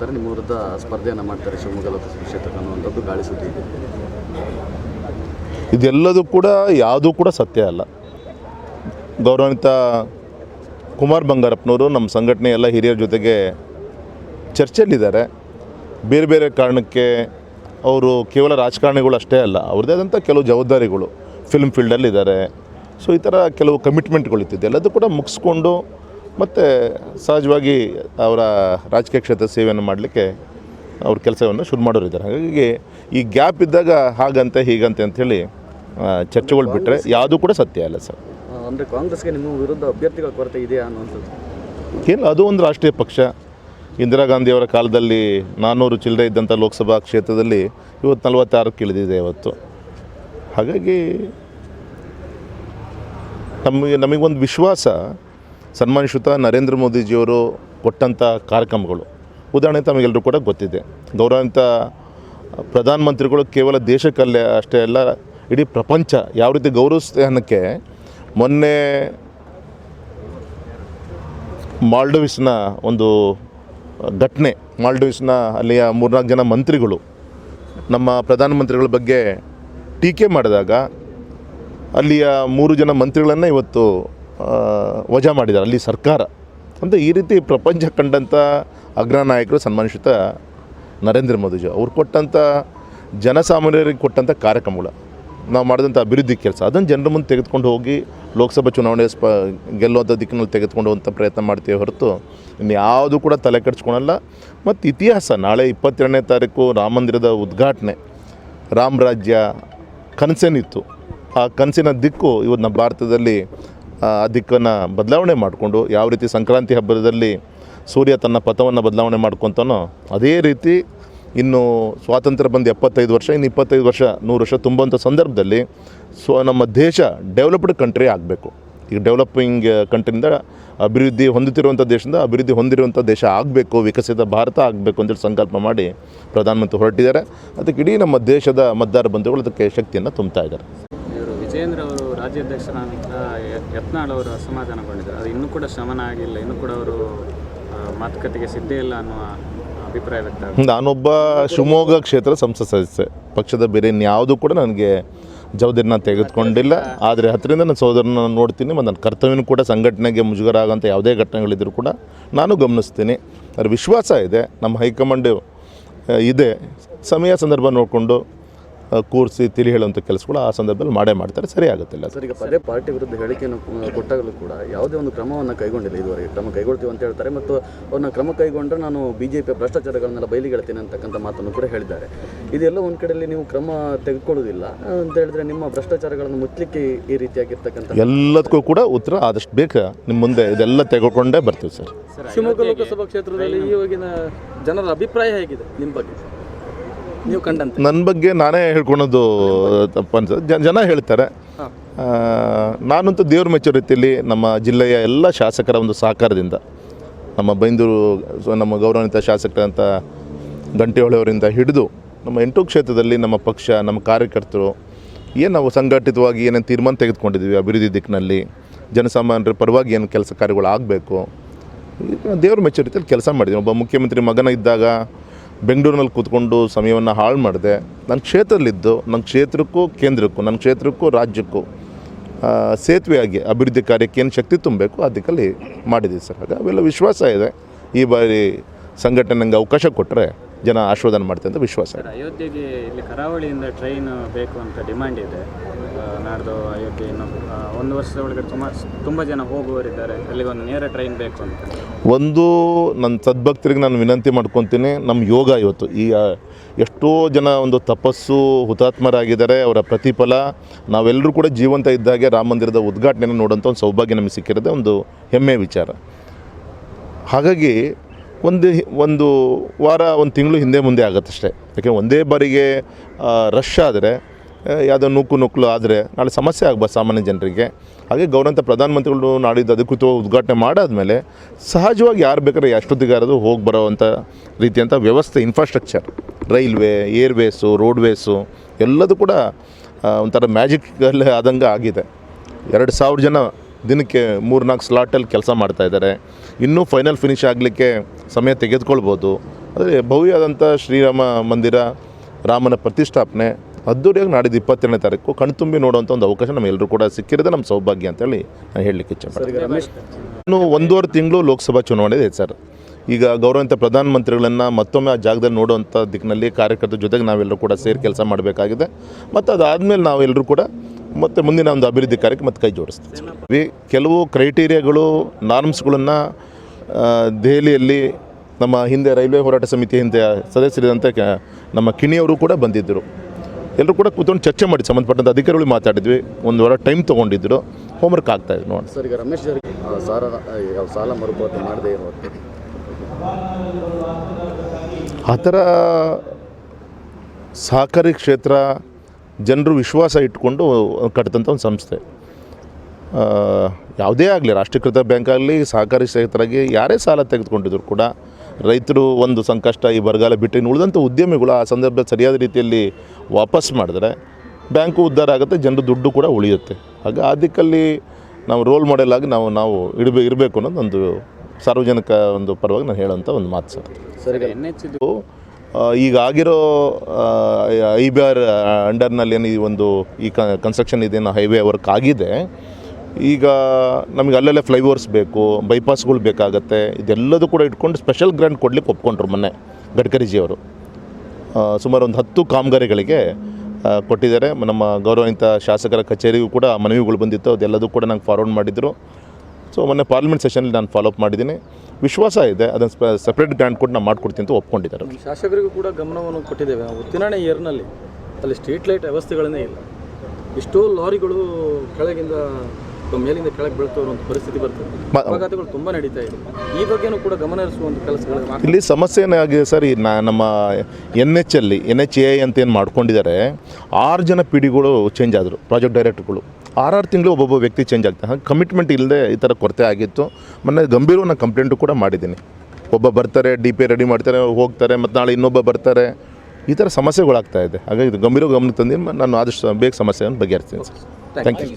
ನಿಮ್ಮ ವಿರುದ್ಧ ಸ್ಪರ್ಧೆಯನ್ನು ಮಾಡ್ತಾರೆ ಶಿವಮೊಗ್ಗ ಲೋಕಸಭಾ ಕ್ಷೇತ್ರಕ್ಕೆ ಅನ್ನುವಂಥದ್ದು ಗಾಳಿ ಸುದ್ದಿ ಇದೆ. ಇದೆಲ್ಲದೂ ಕೂಡ ಯಾವುದೂ ಕೂಡ ಸತ್ಯ ಅಲ್ಲ. ಗೌರವಾನ್ವಿತ ಕುಮಾರ್ ಬಂಗಾರಪ್ಪನವರು ನಮ್ಮ ಸಂಘಟನೆ ಎಲ್ಲ ಹಿರಿಯರ ಜೊತೆಗೆ ಚರ್ಚೆಯಲ್ಲಿದ್ದಾರೆ. ಬೇರೆ ಬೇರೆ ಕಾರಣಕ್ಕೆ ಅವರು ಕೇವಲ ರಾಜಕಾರಣಿಗಳು ಅಷ್ಟೇ ಅಲ್ಲ, ಅವ್ರದ್ದೇ ಆದಂಥ ಕೆಲವು ಜವಾಬ್ದಾರಿಗಳು ಫಿಲ್ಮ್ ಫೀಲ್ಡಲ್ಲಿದ್ದಾರೆ ಸೊ ಈ ಥರ ಕೆಲವು ಕಮಿಟ್ಮೆಂಟ್ಗಳಿತ್ತು ಎಲ್ಲದೂ ಕೂಡ ಮುಗಿಸ್ಕೊಂಡು ಮತ್ತು ಸಹಜವಾಗಿ ಅವರ ರಾಜಕೀಯ ಕ್ಷೇತ್ರ ಸೇವೆಯನ್ನು ಮಾಡಲಿಕ್ಕೆ ಅವ್ರ ಕೆಲಸವನ್ನು ಶುರು ಮಾಡೋರಿದ್ದಾರೆ ಹಾಗಾಗಿ ಈ ಗ್ಯಾಪ್ ಇದ್ದಾಗ ಹಾಗಂತೆ ಹೀಗಂತೆ ಅಂಥೇಳಿ ಚರ್ಚೆಗಳು ಬಿಟ್ಟರೆ ಯಾವುದೂ ಕೂಡ ಸತ್ಯ ಅಲ್ಲ ಸರ್. ಅಂದರೆ ಅಂದ್ರೆ ಕಾಂಗ್ರೆಸ್ಗೆ ನಿಮ್ಮ ವಿರುದ್ಧ ಅಭ್ಯರ್ಥಿಗಳ ಕೊರತೆ ಇದೆಯಾ ಅನ್ನುವಂಥದ್ದು? ಏನು ಅದು ಒಂದು ರಾಷ್ಟ್ರೀಯ ಪಕ್ಷ. ಇಂದಿರಾ ಗಾಂಧಿಯವರ ಕಾಲದಲ್ಲಿ ನಾನ್ನೂರು ಚಿಲ್ಲರೆ ಇದ್ದಂಥ ಲೋಕಸಭಾ ಕ್ಷೇತ್ರದಲ್ಲಿ ಇವತ್ತು ನಲವತ್ತಾರಕ್ಕೆ ಇಳಿದಿದೆ ಇವತ್ತು. ಹಾಗಾಗಿ ನಮಗೆ ನಮಗೊಂದು ವಿಶ್ವಾಸ ಸನ್ಮಾನಿಸುತ್ತ ನರೇಂದ್ರ ಮೋದಿಜಿಯವರು ಕೊಟ್ಟಂಥ ಕಾರ್ಯಕ್ರಮಗಳು. ಉದಾಹರಣೆ ತಮಗೆಲ್ಲರೂ ಕೂಡ ಗೊತ್ತಿದೆ. ಗೌರವಾನ್ವಿತ ಪ್ರಧಾನಮಂತ್ರಿಗಳು ಕೇವಲ ದೇಶಕ್ಕಲ್ಲೇ ಅಷ್ಟೇ ಅಲ್ಲ, ಇಡೀ ಪ್ರಪಂಚ ಯಾವ ರೀತಿ ಗೌರವಸ್ಥಾನಕ್ಕೆ ಮೊನ್ನೆ ಮಾಲ್ಡೀವ್ಸ್ನ ಒಂದು ಘಟನೆ, ಮಾಲ್ಡೀವ್ಸ್ನ ಅಲ್ಲಿಯ ಮೂರ್ನಾಲ್ಕು ಜನ ಮಂತ್ರಿಗಳು ನಮ್ಮ ಪ್ರಧಾನಮಂತ್ರಿಗಳ ಬಗ್ಗೆ ಟೀಕೆ ಮಾಡಿದಾಗ ಅಲ್ಲಿಯ ಮೂರು ಜನ ಮಂತ್ರಿಗಳನ್ನು ಇವತ್ತು ವಜಾ ಮಾಡಿದ್ದಾರೆ. ಅಲ್ಲಿ ಸರ್ಕಾರ. ಅಂತ ಈ ರೀತಿ ಪ್ರಪಂಚ ಕಂಡಂಥ ಅಗ್ರ ನಾಯಕರು ಸನ್ಮಾನಿಸುತ್ತ ನರೇಂದ್ರ ಮೋದಿಜಿ. ಅವ್ರು ಕೊಟ್ಟಂಥ ಜನಸಾಮಾನ್ಯರಿಗೆ ಕೊಟ್ಟಂಥ ಕಾರ್ಯಕ್ರಮಗಳು. ನಾವು ಮಾಡಿದಂಥ ಅಭಿವೃದ್ಧಿ ಕೆಲಸ. ಅದನ್ನು ಜನರ ಮುಂದೆ ತೆಗೆದುಕೊಂಡು ಹೋಗಿ ಲೋಕಸಭಾ ಚುನಾವಣೆ ಸ್ಪ ಗೆಲ್ಲುವಂಥ ದಿಕ್ಕಿನಲ್ಲಿ ತೆಗೆದುಕೊಂಡು ಹೋಗುವಂಥ ಪ್ರಯತ್ನ ಮಾಡ್ತೀವಿ ಹೊರತು ಇನ್ನು ಯಾವುದು ಕೂಡ ತಲೆ ಕೆಡಿಸ್ಕೊಳಲ್ಲ. ಮತ್ತು ಇತಿಹಾಸ. ನಾಳೆ ಇಪ್ಪತ್ತೆರಡನೇ ತಾರೀಕು ರಾಮ ಮಂದಿರದ ಉದ್ಘಾಟನೆ. ರಾಮರಾಜ್ಯ ಕನಸೇನಿತ್ತು. ಆ ಕನಸಿನ ದಿಕ್ಕು ಇವತ್ತು ನಮ್ಮ ಭಾರತದಲ್ಲಿ ದಿಕ್ಕನ್ನು ಬದಲಾವಣೆ ಮಾಡಿಕೊಂಡು ಯಾವ ರೀತಿ ಸಂಕ್ರಾಂತಿ ಹಬ್ಬದಲ್ಲಿ ಸೂರ್ಯ ತನ್ನ ಪಥವನ್ನು ಬದಲಾವಣೆ ಮಾಡ್ಕೊತಾನೋ ಅದೇ ರೀತಿ ಇನ್ನು ಸ್ವಾತಂತ್ರ್ಯ ಬಂದು ಎಪ್ಪತ್ತೈದು ವರ್ಷ, ಇನ್ನು ಇಪ್ಪತ್ತೈದು ವರ್ಷ, ನೂರು ವರ್ಷ ತುಂಬುವಂಥ ಸಂದರ್ಭದಲ್ಲಿ ಸೊ ನಮ್ಮ ದೇಶ ಡೆವಲಪ್ಡ್ ಕಂಟ್ರಿ ಆಗಬೇಕು. ಈಗ ಡೆವಲಪಿಂಗ್ ಕಂಟ್ರಿಯಿಂದ ಅಭಿವೃದ್ಧಿ ಹೊಂದುತ್ತಿರುವಂಥ ದೇಶದಿಂದ ಅಭಿವೃದ್ಧಿ ಹೊಂದಿರುವಂಥ ದೇಶ ಆಗಬೇಕು, ವಿಕಸಿತ ಭಾರತ ಆಗಬೇಕು ಅಂತೇಳಿ ಸಂಕಲ್ಪ ಮಾಡಿ ಪ್ರಧಾನಮಂತ್ರಿ ಹೊರಟಿದ್ದಾರೆ. ಅದಕ್ಕೆ ಇಡೀ ನಮ್ಮ ದೇಶದ ಮತದಾರ ಬಂಧುಗಳು ಅದಕ್ಕೆ ಶಕ್ತಿಯನ್ನು ತುಂಬ್ತಾ ಇದ್ದಾರೆ. ರಾಜ್ಯಾಧ್ಯಕ್ಷರ ಯತ್ನಾಳ್ ಅವರು ಅಸಮಾಧಾನಗೊಂಡಿದ್ದಾರೆ. ಅದು ಇನ್ನೂ ಕೂಡ ಶಮನ ಆಗಿಲ್ಲ. ಇನ್ನೂ ಕೂಡ ಅವರು ಮಾತುಕತೆಗೆ ಸಿದ್ಧ ಇಲ್ಲ ಅನ್ನುವ ಅಭಿಪ್ರಾಯ ವ್ಯಕ್ತ ನಾನೊಬ್ಬ ಶಿವಮೊಗ್ಗ ಕ್ಷೇತ್ರ ಸಂಸದ ಸದಸ್ಯ. ಪಕ್ಷದ ಬೇರೆ ಇನ್ಯಾವುದೂ ಕೂಡ ನನಗೆ ಜವಾಬ್ದಾರಿನ ತೆಗೆದುಕೊಂಡಿಲ್ಲ. ಆದರೆ ಹತ್ತಿರದಿಂದ ನನ್ನ ಸೋದರನ ನೋಡ್ತೀನಿ, ಮತ್ತು ನನ್ನ ಕರ್ತವ್ಯನೂ ಕೂಡ ಸಂಘಟನೆಗೆ ಮುಜುಗರ ಆಗೋಂಥ ಯಾವುದೇ ಘಟನೆಗಳಿದ್ದರೂ ಕೂಡ ನಾನು ಗಮನಿಸ್ತೀನಿ. ಅದರ ವಿಶ್ವಾಸ ಇದೆ. ನಮ್ಮ ಹೈಕಮಾಂಡ್ ಇದೆ. ಸಮಯ, ಸಂದರ್ಭ ನೋಡಿಕೊಂಡು ಕೂರಿಸಿ ತಿಳಿ ಹೇಳುವಂಥ ಕೆಲಸಗಳು ಆ ಸಂದರ್ಭದಲ್ಲಿ ಮಾಡೇ ಮಾಡ್ತಾರೆ ಸರಿ ಆಗುತ್ತಿಲ್ಲ ಸರ್ ಈಗ ಪದೇ ಪಾರ್ಟಿ ವಿರುದ್ಧ ಹೇಳಿಕೆಯನ್ನು ಕೊಟ್ಟಾಗಲೂ ಕೂಡ ಯಾವುದೇ ಒಂದು ಕ್ರಮವನ್ನು ಕೈಗೊಂಡಿಲ್ಲ ಇದುವರೆಗೆ. ಕ್ರಮ ಕೈಗೊಳ್ತೀವಿ ಅಂತ ಹೇಳ್ತಾರೆ ಮತ್ತು ಅವ್ರನ್ನ ಕ್ರಮ ಕೈಗೊಂಡ್ರೆ ನಾನು ಬಿ ಜೆ ಪಿಯ ಭ್ರಷ್ಟಾಚಾರಗಳನ್ನೆಲ್ಲ ಬಯಲಿಗೆಳ್ತೀನಿ ಅಂತಕ್ಕಂಥ ಮಾತನ್ನು ಕೂಡ ಹೇಳಿದ್ದಾರೆ. ಇದೆಲ್ಲ ಒಂದು ಕಡೆಯಲ್ಲಿ ನೀವು ಕ್ರಮ ತೆಗೆದುಕೊಳ್ಳೋದಿಲ್ಲ ಅಂತ ಹೇಳಿದ್ರೆ ನಿಮ್ಮ ಭ್ರಷ್ಟಾಚಾರಗಳನ್ನು ಮುಚ್ಚಲಿಕ್ಕೆ ಈ ರೀತಿಯಾಗಿರ್ತಕ್ಕಂಥ ಎಲ್ಲದಕ್ಕೂ ಕೂಡ ಉತ್ತರ ಆದಷ್ಟು ಬೇಗ ನಿಮ್ಮ ಮುಂದೆ ಇದೆಲ್ಲ ತೆಗೆದುಕೊಂಡೇ ಬರ್ತೀವಿ ಸರ್. ಶಿವಮೊಗ್ಗ ಲೋಕಸಭಾ ಕ್ಷೇತ್ರದಲ್ಲಿ ಈವಾಗಿನ ಜನರ ಅಭಿಪ್ರಾಯ ಹೇಗಿದೆ ನಿಮ್ಮ ಬಗ್ಗೆ? ನೀವು ಕಂಡಂತೆ? ನನ್ನ ಬಗ್ಗೆ ನಾನೇ ಹೇಳ್ಕೊಳೋದು ತಪ್ಪು ಅನ್ಸುತ್ತೆ ಜನ ಹೇಳ್ತಾರೆ. ನಾನಂತೂ ದೇವ್ರ ಮೆಚ್ಚೋ ರೀತಿಯಲ್ಲಿ ನಮ್ಮ ಜಿಲ್ಲೆಯ ಎಲ್ಲ ಶಾಸಕರ ಒಂದು ಸಹಕಾರದಿಂದ ನಮ್ಮ ಬೈಂದೂರು ನಮ್ಮ ಗೌರವಾನ್ವಿತ ಶಾಸಕರಂಥ ಗಂಟೆಹೊಳೆಯವರಿಂದ ಹಿಡಿದು ನಮ್ಮ ಎಂಟು ಕ್ಷೇತ್ರದಲ್ಲಿ ನಮ್ಮ ಪಕ್ಷ ನಮ್ಮ ಕಾರ್ಯಕರ್ತರು ಏನು ನಾವು ಸಂಘಟಿತವಾಗಿ ಏನೇನು ತೀರ್ಮಾನ ತೆಗೆದುಕೊಂಡಿದ್ದೀವಿ ಅಭಿವೃದ್ಧಿ ದಿಕ್ಕಿನಲ್ಲಿ ಜನಸಾಮಾನ್ಯರ ಪರವಾಗಿ ಏನು ಕೆಲಸ ಕಾರ್ಯಗಳು ಆಗಬೇಕು ದೇವ್ರ ಮೆಚ್ಚುರಿತಿಯಲ್ಲಿ ಕೆಲಸ ಮಾಡಿದ್ವಿ ಒಬ್ಬ ಮುಖ್ಯಮಂತ್ರಿ ಮಗನ ಇದ್ದಾಗ ಬೆಂಗಳೂರಿನಲ್ಲಿ ಕೂತ್ಕೊಂಡು ಸಮಯವನ್ನು ಹಾಳು ಮಾಡಿದೆ. ನನ್ನ ಕ್ಷೇತ್ರದಲ್ಲಿದ್ದು, ನನ್ನ ಕ್ಷೇತ್ರಕ್ಕೂ ಕೇಂದ್ರಕ್ಕೂ, ನನ್ನ ಕ್ಷೇತ್ರಕ್ಕೂ ರಾಜ್ಯಕ್ಕೂ ಸೇತುವೆಯಾಗಿ ಅಭಿವೃದ್ಧಿ ಕಾರ್ಯಕ್ಕೆ ಏನು ಶಕ್ತಿ ತುಂಬಬೇಕು ಅದಕ್ಕಲ್ಲಿ ದಿಕ್ಕಲ್ಲಿ ಮಾಡಿದ್ದೀವಿ ಸರ್. ಹಾಗೆ ಅವೆಲ್ಲ ವಿಶ್ವಾಸ ಇದೆ. ಈ ಬಾರಿ ಸಂಘಟನೆ ನನಗೆ ಅವಕಾಶ ಕೊಟ್ಟರೆ ಜನ ಆಶೀರ್ವಾದ ಮಾಡ್ತಾರೆ ಅಂತ ವಿಶ್ವಾಸ ಇದೆ. ಸರ್ ಅಯೋಧ್ಯೆಗೆ ಇಲ್ಲಿ ಕರಾವಳಿಯಿಂದ ಟ್ರೈನ್ ಬೇಕು ಅಂತ ಡಿಮ್ಯಾಂಡ್ ಇದೆ. ನಾಡ್ದು ಅಯೋಧ್ಯೆ ಇನ್ನು ಒಂದು ವರ್ಷದ ಒಳಗೆ ತುಂಬ ತುಂಬ ಜನ ಹೋಗುವವರಿದ್ದಾರೆ. ಅಲ್ಲಿಗೆ ಒಂದು ನೇರ ಟ್ರೈನ್ ಬೇಕು ಅಂತ. ಒಂದು ನನ್ನ ಸದ್ಭಕ್ತರಿಗೆ ನಾನು ವಿನಂತಿ ಮಾಡ್ಕೊತೀನಿ ನಮ್ಮ ಯೋಗ ಇವತ್ತು ಈ ಎಷ್ಟೋ ಜನ ಒಂದು ತಪಸ್ಸು ಹುತಾತ್ಮರಾಗಿದ್ದಾರೆ ಅವರ ಪ್ರತಿಫಲ. ನಾವೆಲ್ಲರೂ ಕೂಡ ಜೀವಂತ ಇದ್ದಾಗೆ ರಾಮ ಮಂದಿರದ ಉದ್ಘಾಟನೆಯನ್ನು ನೋಡೋಂಥ ಒಂದು ಸೌಭಾಗ್ಯ ನಮಗೆ ಸಿಕ್ಕಿರೋದೇ ಒಂದು ಹೆಮ್ಮೆಯ ವಿಚಾರ. ಹಾಗಾಗಿ ಒಂದು ಒಂದು ವಾರ, ಒಂದು ತಿಂಗಳು ಹಿಂದೆ ಮುಂದೆ ಆಗುತ್ತಷ್ಟೇ. ಯಾಕೆ ಒಂದೇ ಬಾರಿಗೆ ರಶ್ ಆದರೆ ಯಾವುದೋ ನೂಕು ನೂಕಲು ಆದರೆ ನಾಳೆ ಸಮಸ್ಯೆ ಆಗ್ಬೋದು ಸಾಮಾನ್ಯ ಜನರಿಗೆ. ಹಾಗೆ ಗೌರವಂತ ಪ್ರಧಾನಮಂತ್ರಿಗಳು ನಾಡಿದ್ದು ಅಧಿಕೃತ ಉದ್ಘಾಟನೆ ಮಾಡಾದಮೇಲೆ ಸಹಜವಾಗಿ ಯಾರು ಬೇಕಾದ್ರೆ ಎಷ್ಟೊತ್ತಿಗಾರದು ಹೋಗಿ ಬರೋವಂಥ ರೀತಿಯಂಥ ವ್ಯವಸ್ಥೆ ಇನ್ಫ್ರಾಸ್ಟ್ರಕ್ಚರ್ ರೈಲ್ವೆ ಏರ್ವೇಸು ರೋಡ್ವೇಸು ಎಲ್ಲದೂ ಕೂಡ ಒಂಥರ ಮ್ಯಾಜಿಕ್ ಆದಂಗೆ ಆಗಿದೆ. ಎರಡು ಸಾವಿರ ಜನ ದಿನಕ್ಕೆ ಮೂರು ನಾಲ್ಕು ಸ್ಲಾಟಲ್ಲಿ ಕೆಲಸ ಮಾಡ್ತಾಯಿದ್ದಾರೆ ಇನ್ನೂ ಫೈನಲ್ ಫಿನಿಶ್ ಆಗಲಿಕ್ಕೆ ಸಮಯ ತೆಗೆದುಕೊಳ್ಬೋದು. ಅದೇ ಭವ್ಯವಾದಂಥ ಶ್ರೀರಾಮ ಮಂದಿರ ರಾಮನ ಪ್ರತಿಷ್ಠಾಪನೆ ಅದ್ದೂರಿಯಾಗಿ ನಾಡಿದ್ದು ಇಪ್ಪತ್ತೆರಡನೇ ತಾರೀಕು ಕಣ್ತುಂಬಿ ನೋಡುವಂಥ ಒಂದು ಅವಕಾಶ ನಮ್ಮೆಲ್ಲರೂ ಕೂಡ ಸಿಕ್ಕಿರೋದೇ ನಮ್ಮ ಸೌಭಾಗ್ಯ ಅಂತೇಳಿ ನಾನು ಹೇಳಲಿಕ್ಕೆ ಇಚ್ಛೆ ಸರ್ ಈಗ ಇನ್ನು ಒಂದೂವರೆ ತಿಂಗಳು ಲೋಕಸಭಾ ಚುನಾವಣೆ ಇದೆ ಸರ್. ಈಗ ಗೌರವಂತ ಪ್ರಧಾನಮಂತ್ರಿಗಳನ್ನು ಮತ್ತೊಮ್ಮೆ ಆ ಜಾಗದಲ್ಲಿ ನೋಡುವಂಥ ದಿಕ್ಕಿನಲ್ಲಿ ಕಾರ್ಯಕರ್ತರ ಜೊತೆಗೆ ನಾವೆಲ್ಲರೂ ಕೂಡ ಸೇರಿ ಕೆಲಸ ಮಾಡಬೇಕಾಗಿದೆ. ಮತ್ತು ಅದಾದಮೇಲೆ ನಾವೆಲ್ಲರೂ ಕೂಡ ಮತ್ತು ಮುಂದಿನ ಒಂದು ಅಭಿವೃದ್ಧಿ ಕಾರ್ಯಕ್ಕೆ ಮತ್ತೆ ಕೈ ಜೋಡಿಸ್ತೀವಿ. ಕೆಲವು ಕ್ರೈಟೀರಿಯಾಗಳು ನಾರ್ಮ್ಸ್ಗಳನ್ನು ದೆಹಲಿಯಲ್ಲಿ ನಮ್ಮ ಹಿಂದೆ ರೈಲ್ವೆ ಹೋರಾಟ ಸಮಿತಿ ಹಿಂದೆ ಸದಸ್ಯರಿದಂತೆ ಕ ನಮ್ಮ ಕಿಣಿಯವರು ಕೂಡ ಬಂದಿದ್ದರು. ಎಲ್ಲರೂ ಕೂಡ ಕೂತ್ಕೊಂಡು ಚರ್ಚೆ ಮಾಡಿ ಸಂಬಂಧಪಟ್ಟಂಥ ಅಧಿಕಾರಿಗಳು ಮಾತಾಡಿದ್ವಿ. ಒಂದು ವಾರ ಟೈಮ್ ತೊಗೊಂಡಿದ್ದರು ಹೋಮ್ವರ್ಕ್ ಇದೆ ನೋಡಿ. ಸರ್ ಈಗ ರಮೇಶ್ ಸರ್ ಸಾಲ ಸಾಲ ಮರುಪಾವತಿ ಮಾಡದೇ ಇರೋ ಆ ಥರ ಸಹಕಾರಿ ಕ್ಷೇತ್ರ ಜನರು ವಿಶ್ವಾಸ ಇಟ್ಕೊಂಡು ಕಟ್ಟಿದಂಥ ಒಂದು ಸಂಸ್ಥೆ. ಯಾವುದೇ ಆಗಲಿ ರಾಷ್ಟ್ರೀಕೃತ ಬ್ಯಾಂಕ್ ಆಗಲಿ ಸಹಕಾರಿ ಕ್ಷೇತ್ರಕ್ಕೆ ಯಾರೇ ಸಾಲ ತೆಗೆದುಕೊಂಡಿದ್ರು ಕೂಡ ರೈತರು ಒಂದು ಸಂಕಷ್ಟ ಈ ಬರಗಾಲ ಬಿಟ್ಟು ಇನ್ನು ಉಳಿದಂಥ ಉದ್ಯಮಿಗಳು ಆ ಸಂದರ್ಭದಲ್ಲಿ ಸರಿಯಾದ ರೀತಿಯಲ್ಲಿ ವಾಪಸ್ ಮಾಡಿದ್ರೆ ಬ್ಯಾಂಕು ಉದ್ಧಾರ ಆಗುತ್ತೆ ಜನರು ದುಡ್ಡು ಕೂಡ ಉಳಿಯುತ್ತೆ. ಹಾಗೆ ಆ ದಿಕ್ಕಲ್ಲಿ ನಾವು ರೋಲ್ ಮಾಡೆಲ್ ಆಗಿ ನಾವು ನಾವು ಇಡಬೇ ಇರಬೇಕು ಅನ್ನೋದು ಒಂದು ಸಾರ್ವಜನಿಕ ಒಂದು ಪರವಾಗಿ ನಾನು ಹೇಳೋಂಥ ಒಂದು ಮಾತು ಸರ್. ಸರ್ ಎನ್ ಎಚ್ ಈಗ ಆಗಿರೋ ಐ ಬಿ ಆರ್ ಅಂಡರ್ನಲ್ಲಿ ಏನು ಈ ಒಂದು, ಈ ಕನ್ಸ್ಟ್ರಕ್ಷನ್ ಇದೇನು ಹೈವೇ ವರ್ಕ್ ಆಗಿದೆ, ಈಗ ನಮಗೆ ಅಲ್ಲಲ್ಲೇ ಫ್ಲೈಓವರ್ಸ್ ಬೇಕು ಬೈಪಾಸ್ಗಳು ಬೇಕಾಗತ್ತೆ, ಇದೆಲ್ಲದೂ ಕೂಡ ಇಟ್ಕೊಂಡು ಸ್ಪೆಷಲ್ ಗ್ರ್ಯಾಂಟ್ ಕೊಡಲಿಕ್ಕೆ ಒಪ್ಕೊಂಡ್ರು ಮೊನ್ನೆ ಗಡ್ಕರಿಜಿಯವರು. ಸುಮಾರು ಒಂದು ಹತ್ತು ಕಾಮಗಾರಿಗಳಿಗೆ ಕೊಟ್ಟಿದ್ದಾರೆ. ನಮ್ಮ ಗೌರವಾನ್ವಿತ ಶಾಸಕರ ಕಚೇರಿಗೂ ಕೂಡ ಮನವಿಗಳು ಬಂದಿತ್ತು, ಅದೆಲ್ಲದೂ ಕೂಡ ನಂಗೆ ಫಾರ್ವರ್ಡ್ ಮಾಡಿದರು. ಸೊ ಮೊನ್ನೆ ಪಾರ್ಲಿಮೆಂಟ್ ಸೆಷನಲ್ಲಿ ನಾನು ಫಾಲೋಅಪ್ ಮಾಡಿದ್ದೀನಿ. ವಿಶ್ವಾಸ ಇದೆ ಅದನ್ನು ಸ್ಪ ಸಪ್ರೇಟ್ ಗ್ರ್ಯಾಂಡ್ ಕೊಟ್ಟು ನಾವು ಮಾಡ್ಕೊಡ್ತೀನಿ ಅಂತ ಒಪ್ಕೊಂಡಿದ್ದಾರೆ ಶಾಸಕರಿಗೂ ಕೂಡ ಗಮನವನ್ನು ಕೊಟ್ಟಿದ್ದೇವೆ. ಉತ್ತಿನಾಣೆ ಏರ್ನಲ್ಲಿ ಅಲ್ಲಿ ಸ್ಟ್ರೀಟ್ ಲೈಟ್ ವ್ಯವಸ್ಥೆಗಳನ್ನೇ ಇಲ್ಲ. ಎಷ್ಟೋ ಲಾರಿಗಳು ಕೆಳಗಿಂದ ಮೇಲಿಂದ ಕೆಳಗೆ ಬೀಳ್ತಾ ಇರುವಂಥ ಪರಿಸ್ಥಿತಿ ಬರ್ತದೆ. ಅಪಘಾತಗಳು ತುಂಬ ನಡೀತಾ ಇದೆ. ಈ ಬಗ್ಗೆನೂ ಕೂಡ ಗಮನ ಹರಿಸುವಂಥ ಕೆಲಸಗಳು ಇಲ್ಲಿ ಸಮಸ್ಯೆ ಏನಾಗಿದೆ ಸರ್ ನಮ್ಮ ಎನ್ ಎಚ್ ಅಲ್ಲಿ ಎನ್ ಎಚ್ ಎ ಅಂತ ಏನು ಮಾಡ್ಕೊಂಡಿದ್ದಾರೆ ಆರು ಜನ ಪಿಡಿಗಳು ಚೇಂಜ್ ಆದರು ಪ್ರಾಜೆಕ್ಟ್ ಡೈರೆಕ್ಟರ್ಗಳು ಆರಾರು ತಿಂಗಳು ಒಬ್ಬೊಬ್ಬ ವ್ಯಕ್ತಿ ಚೇಂಜ್ ಆಗ್ತಾರೆ ಹಾಗೆ ಕಮಿಟ್ಮೆಂಟ್ ಇಲ್ಲದೆ ಈ ಥರ ಕೊರತೆ ಆಗಿತ್ತು. ಮೊನ್ನೆ ಗಂಭೀರವನ್ನ ನಾನು ಕಂಪ್ಲೇಂಟು ಕೂಡ ಮಾಡಿದ್ದೀನಿ. ಒಬ್ಬ ಬರ್ತಾರೆ ಡಿ ಪಿ ರೆಡಿ ಮಾಡ್ತಾರೆ ಹೋಗ್ತಾರೆ ಮತ್ತು ನಾಳೆ ಇನ್ನೊಬ್ಬ ಬರ್ತಾರೆ. ಈ ಥರ ಸಮಸ್ಯೆಗಳಾಗ್ತಾ ಇದೆ. ಹಾಗಾಗಿ ಇದು ಗಂಭೀರ ಗಮನಕ್ಕೆ ತಂದು ನಾನು ಆದಷ್ಟು ಬೇಗ ಸಮಸ್ಯೆಯನ್ನು ಬಗೆಹರಿಸ್ತೀನಿ ಸರ್. Thank you